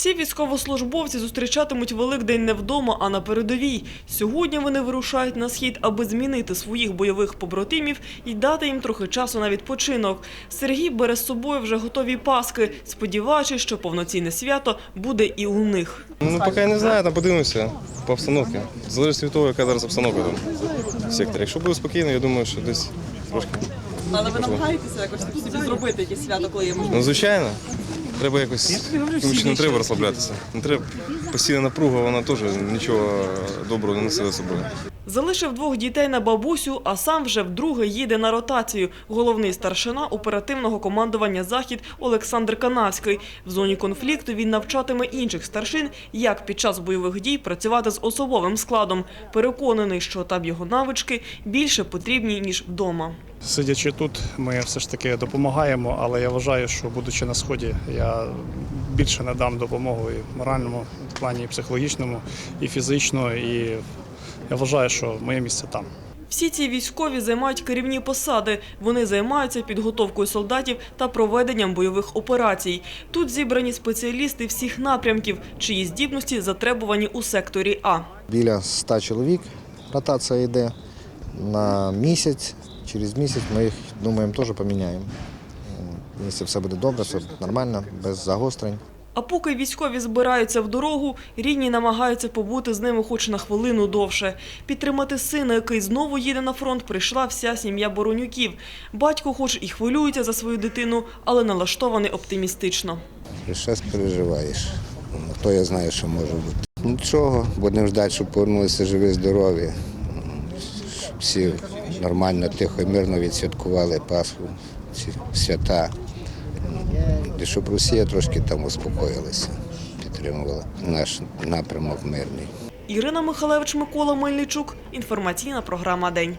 Ці військовослужбовці зустрічатимуть Великдень не вдома, а на передовій. Сьогодні вони вирушають на схід, аби змінити своїх бойових побратимів і дати їм трохи часу на відпочинок. Сергій бере з собою вже готові паски, сподіваючись, що повноцінне свято буде і у них. Ну, поки я не знаю, там подивимося по обстановці. Залежить від того, яка зараз обстановка там в секторі. Якщо буде спокійно, я думаю, що десь трошки. Але ви намагаєтеся якось собі зробити якесь свято, коли є можливість? Ну, звичайно, треба якось тому що не треба розслаблятися. Не треба постійна напруга, вона теж нічого доброго не несе за собою. Залишив двох дітей на бабусю, а сам вже вдруге їде на ротацію. Головний старшина оперативного командування «Захід» Олександр Канавський. В зоні конфлікту він навчатиме інших старшин, як під час бойових дій працювати з особовим складом. Переконаний, що там його навички більше потрібні, ніж вдома. Сидячи тут, ми все ж таки допомагаємо, але я вважаю, що будучи на сході, я більше надам допомогу і в моральному плані, і психологічному, і фізично. І я вважаю, що моє місце там. Всі ці військові займають керівні посади. Вони займаються підготовкою солдатів та проведенням бойових операцій. Тут зібрані спеціалісти всіх напрямків, чиї здібності затребувані у секторі А. Біля 100 чоловік ротація йде на місяць. Через місяць ми їх, думаємо, теж поміняємо. Якщо все буде добре, все нормально, без загострень. А поки військові збираються в дорогу, рідні намагаються побути з ними хоч на хвилину довше. Підтримати сина, який знову їде на фронт, прийшла вся сім'я Боронюків. Батько хоч і хвилюється за свою дитину, але налаштований оптимістично. Щось переживаєш. Ну, Хто я знає, що може бути. Нічого, будемо ждати, щоб повернулися живі, здорові. Всі нормально, тихо мирно відсвяткували Пасху, свята. І щоб Росія трошки там успокоїлася, підтримувала наш напрямок мирний. Ірина Михалевич, Микола Мельничук. Інформаційна програма «День».